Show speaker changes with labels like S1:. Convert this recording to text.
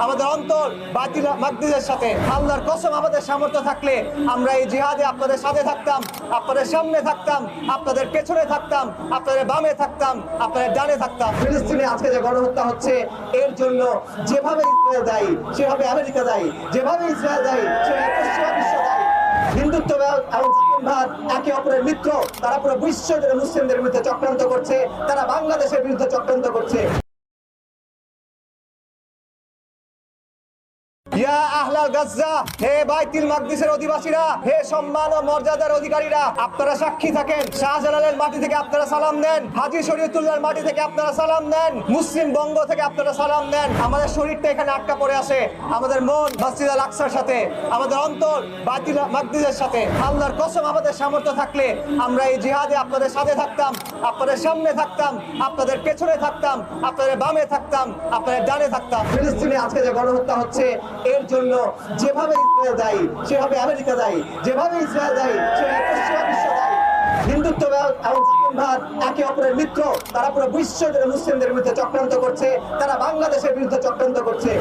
S1: আমাদের অন্তর সাথে। কসম আমাদের সামর্থ্য থাকলে আমরা এই জিহাদে আপনাদের সাথে থাকতাম, আপনাদের সামনে থাকতাম, আপনাদের পেছনে থাকতাম, আপনাদের বামে থাকতাম, আপনাদের ডানে থাকতাম। ফিলিস্তিনে আজকে যে গণহত্যা হচ্ছে এর জন্য যেভাবে ইসরায়েল দায়ী, সেভাবে আমেরিকা দায়ী, যেভাবে ইসরায়েল দায়ী, সেভাবে হিন্দুত্ববাদ এবং একে অপরের মিত্র, তারা পুরো বিশ্ব মুসলিমদের বিরুদ্ধে চক্রান্ত করছে, তারা বাংলাদেশের বিরুদ্ধে চক্রান্ত করছে। ইয়া আহলাল গাজ্জা, হে বাইতুল মাকদিসের অধিবাসীরা, হে সম্মান ও মর্যাদার অধিকারীরা, আপনারা সাক্ষী থাকেন, শাহজালালের মাটি থেকে আপনারা সালাম দেন হাজী শরীয়তুল্লাহর মাটি থেকে আপনারা সালাম দেন মুসলিম বঙ্গ থেকে আপনারা সালাম দেন আমাদের শরীরটা এখানে আটকা পড়ে আছে, আমাদের মন মসজিদ আল আকসার সাথে, আমাদের অন্তর বাইতুল মাকদিসের সাথে। আল্লাহর কসম আমাদের সামর্থ্য থাকলে আমরা এই জিহাদে আপনাদের সাথে থাকতাম, আপনাদের সামনে থাকতাম, আপনাদের পেছনে থাকতাম, আপনাদের বামে থাকতাম, আপনাদের ডানে থাকতাম। ফিলিস্তিনে আজকে যে গণহত্যা হচ্ছে এর জন্য যেভাবে ইসরায়েল দায়ী, সেভাবে আমেরিকা দায়ী, যেভাবে ইসরায়েল দায়ী, সেভাবে পশ্চিমা বিশ্ব একে অপরের মিত্র। তারা পুরো বিশ্ব মুসলিমদের বিরুদ্ধে চক্রান্ত করছে, তারা বাংলাদেশের বিরুদ্ধে চক্রান্ত করছে।